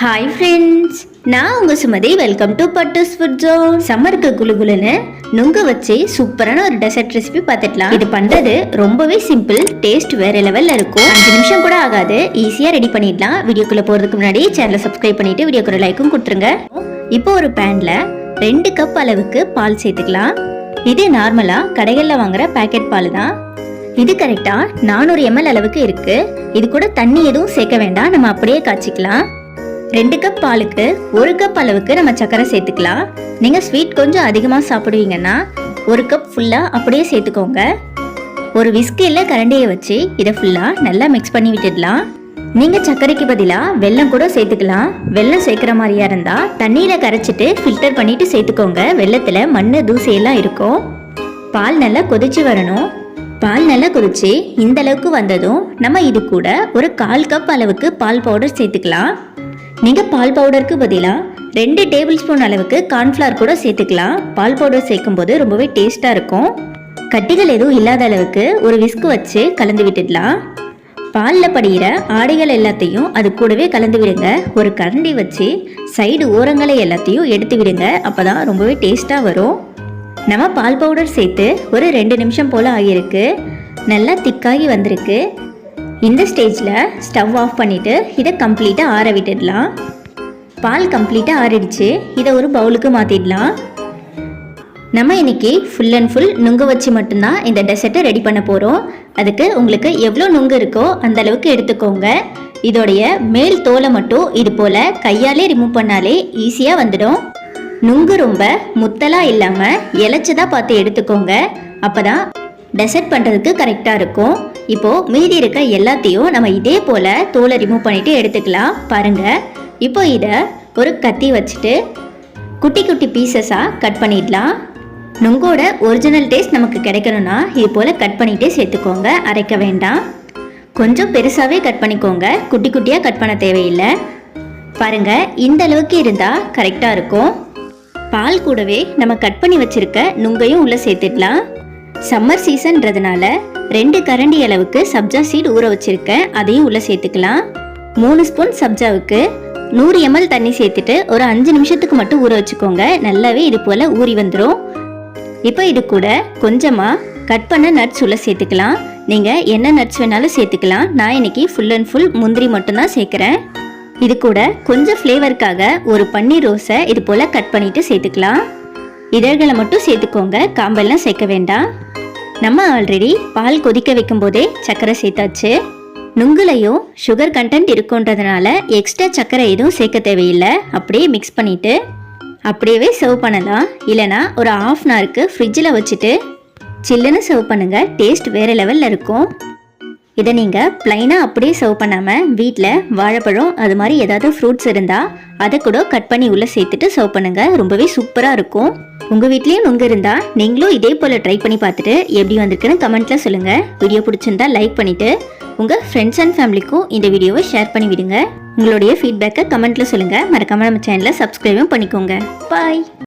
Hi friends நான் உங்கள் Sumathi. Welcome to Pattus food zone சம்மருக்கு குளுகுலுன்னு நுங்க வச்சு சூப்பரான ஒரு டெசர்ட் ரெசிபி பார்த்துக்கலாம் இது பண்ணுறது ரொம்பவே சிம்பிள் டேஸ்ட் வேற லெவலில் இருக்கும். அஞ்சு நிமிஷம் கூட ஆகாது. ஈஸியாக ரெடி பண்ணிடலாம். வீடியோக்குள்ளே போகிறதுக்கு முன்னாடி சேனலை சப்ஸ்கிரைப் பண்ணிட்டு வீடியோக்கு ஒரு லைக்கும் கொடுத்துருங்க. இப்போ ஒரு பேனில் ரெண்டு கப் அளவுக்கு பால் சேர்த்துக்கலாம். இது நார்மலாக கடைகளில் வாங்குற பேக்கெட் பால் தான். இது கரெக்டாக நானூறு எம்எல் அளவுக்கு இருக்குது இது கூட தண்ணி எதுவும் சேர்க்க வேண்டாம். நம்ம அப்படியே காய்ச்சிக்கலாம். ரெண்டு கப் பாலுக்கு ஒரு கப் அளவுக்கு நம்ம சர்க்கரை சேர்த்துக்கலாம். நீங்கள் ஸ்வீட் கொஞ்சம் அதிகமாக சாப்பிடுவீங்கன்னா ஒரு கப் ஃபுல்லாக அப்படியே சேர்த்துக்கோங்க. ஒரு விஸ்கியில் கரண்டியை வச்சு இதை ஃபுல்லாக நல்லா மிக்ஸ் பண்ணி விட்டுடலாம். நீங்கள் சர்க்கரைக்கு பதிலாக வெல்லம் கூட சேர்த்துக்கலாம். வெல்லம் சேர்க்குற மாதிரியா இருந்தால் தண்ணியில் கரைச்சிட்டு ஃபில்டர் பண்ணிட்டு சேர்த்துக்கோங்க. வெள்ளத்தில் மண் தூசையெல்லாம் இருக்கும். பால் நல்லா கொதிச்சு வரணும். பால் நல்லா கொதிச்சு இந்த அளவுக்கு வந்ததும் நம்ம இது கூட ஒரு கால் கப் அளவுக்கு பால் பவுடர் சேர்த்துக்கலாம். நீங்கள் பால் பவுடருக்கு பதிலாக ரெண்டு டேபிள் ஸ்பூன் அளவுக்கு கார்ன்ஃப்ளவர் கூட சேர்த்துக்கலாம். பால் பவுடர் சேர்க்கும் போது ரொம்பவே டேஸ்ட்டாக இருக்கும். கட்டிகள் எதுவும் இல்லாத அளவுக்கு ஒரு விஸ்கு வச்சு கலந்து விட்டுடலாம். பாலில் படிகிற ஆடைகள் எல்லாத்தையும் அது கூடவே கலந்து விடுங்க. ஒரு கரண்டி வச்சு சைடு ஓரங்களை எல்லாத்தையும் எடுத்து விடுங்க. அப்போ தான் ரொம்பவே டேஸ்ட்டாக வரும். நம்ம பால் பவுடர் சேர்த்து ஒரு ரெண்டு நிமிஷம் போல் ஆகியிருக்கு. நல்லா திக்காகி வந்திருக்கு. இந்த ஸ்டேஜில் ஸ்டவ் ஆஃப் பண்ணிவிட்டு இதை கம்ப்ளீட்டாக ஆற விட்டுடலாம். பால் கம்ப்ளீட்டாக ஆறிடுச்சு. இதை ஒரு பவுலுக்கு மாற்றிடலாம் நம்ம இன்னைக்கு ஃபுல் அண்ட் ஃபுல் நுங்கு வச்சு மட்டும்தான் இந்த டெசர்ட்டை ரெடி பண்ண போகிறோம் அதுக்கு உங்களுக்கு எவ்வளோ நுங்கு இருக்கோ அந்த அளவுக்கு எடுத்துக்கோங்க. இதோடைய மேல் தோலை மட்டும் இது போல் கையாலே ரிமூவ் பண்ணாலே ஈஸியாக வந்துடும். நுங்கு ரொம்ப முத்தலாக இல்லாமல் இலைச்சதாக பார்த்து எடுத்துக்கோங்க. அப்போ தான் டெசர்ட் பண்ணுறதுக்கு கரெக்டாக இருக்கும். இப்போது மீதி இருக்க எல்லாத்தையும் நம்ம இதே போல் தோலை ரிமூவ் பண்ணிவிட்டு எடுத்துக்கலாம். பாருங்கள் இப்போ இதை ஒரு கத்தி வச்சுட்டு குட்டி குட்டி பீசஸாக கட் பண்ணிடலாம். நுங்கோட ஒரிஜினல் டேஸ்ட் நமக்கு கிடைக்கணும்னா இது போல் கட் பண்ணிகிட்டே சேர்த்துக்கோங்க. அரைக்க வேண்டாம். கொஞ்சம் பெருசாகவே கட் பண்ணிக்கோங்க. குட்டி குட்டியாக கட் பண்ண தேவையில்லை. பாருங்கள் இந்த அளவுக்கு இருந்தால் கரெக்டாக இருக்கும். பால் கூடவே நம்ம கட் பண்ணி வச்சுருக்க நுங்கையும் உள்ளே சேர்த்துடலாம். சம்மர் சீசன்றதுனால ரெண்டு கரண்டி அளவுக்கு சப்ஜா சீட் ஊற வச்சிருக்கேன் அதையும் உள்ளே சேர்த்துக்கலாம். மூணு ஸ்பூன் சப்ஜாவுக்கு நூறு எம்எல் தண்ணி சேர்த்துட்டு ஒரு அஞ்சு நிமிஷத்துக்கு மட்டும் ஊற வச்சுக்கோங்க. நல்லாவே இது போல் ஊறி வந்துடும் இப்போ இது கூட கொஞ்சமாக கட் பண்ண நட்ஸ் உள்ள சேர்த்துக்கலாம். நீங்கள் என்ன நட்ஸ் வேணாலும் சேர்த்துக்கலாம். நான் இன்னைக்கு ஃபுல் அண்ட் ஃபுல் முந்திரி மட்டும்தான் சேர்க்குறேன். இது கூட கொஞ்சம் ஃப்ளேவருக்காக ஒரு பன்னீர் ரோஸை இது போல் கட் பண்ணிட்டு சேர்த்துக்கலாம். இதழ்களை மட்டும் சேர்த்துக்கோங்க. காம்பெல்லாம் சேர்க்க வேண்டாம். நம்ம ஆல்ரெடி பால் கொதிக்க வைக்கும் போதே சர்க்கரை சேர்த்தாச்சு. நுங்குலையும் சுகர் கண்டென்ட் இருக்குன்றதுனால எக்ஸ்ட்ரா சர்க்கரை எதுவும் சேர்க்க தேவையில்லை. அப்படியே மிக்ஸ் பண்ணிவிட்டு அப்படியே சர்வ் பண்ணலாம். இல்லைனா ஒரு ஆஃப் அன் ஹவருக்கு ஃப்ரிட்ஜில் வச்சுட்டு சில்லுன்னு சர்வ் பண்ணுங்கள் டேஸ்ட் வேறு லெவலில் இருக்கும். இதை நீங்கள் ப்ளைனாக அப்படியே சர்வ் பண்ணாமல் வீட்டில் வாழைப்பழம் அது மாதிரி ஏதாவது ஃப்ரூட்ஸ் இருந்தால் அதை கூட கட் பண்ணி உள்ளே சேர்த்துட்டு சர்வ் பண்ணுங்கள் ரொம்பவே சூப்பராக இருக்கும். உங்கள் வீட்லேயும் நுங்கு இருந்தால் நீங்களும் இதே போல் ட்ரை பண்ணி பார்த்துட்டு எப்படி வந்திருக்குன்னு கமெண்ட்டில் சொல்லுங்கள் வீடியோ பிடிச்சிருந்தா லைக் பண்ணிவிட்டு உங்கள் ஃப்ரெண்ட்ஸ் அண்ட் ஃபேமிலிக்கும் இந்த வீடியோவை ஷேர் பண்ணி விடுங்க. உங்களுடைய ஃபீட்பேக்கை கமெண்ட்டில் சொல்லுங்கள் மறக்காமல் நம்ம சேனலை சப்ஸ்கிரைபும் பண்ணிக்கோங்க. பாய்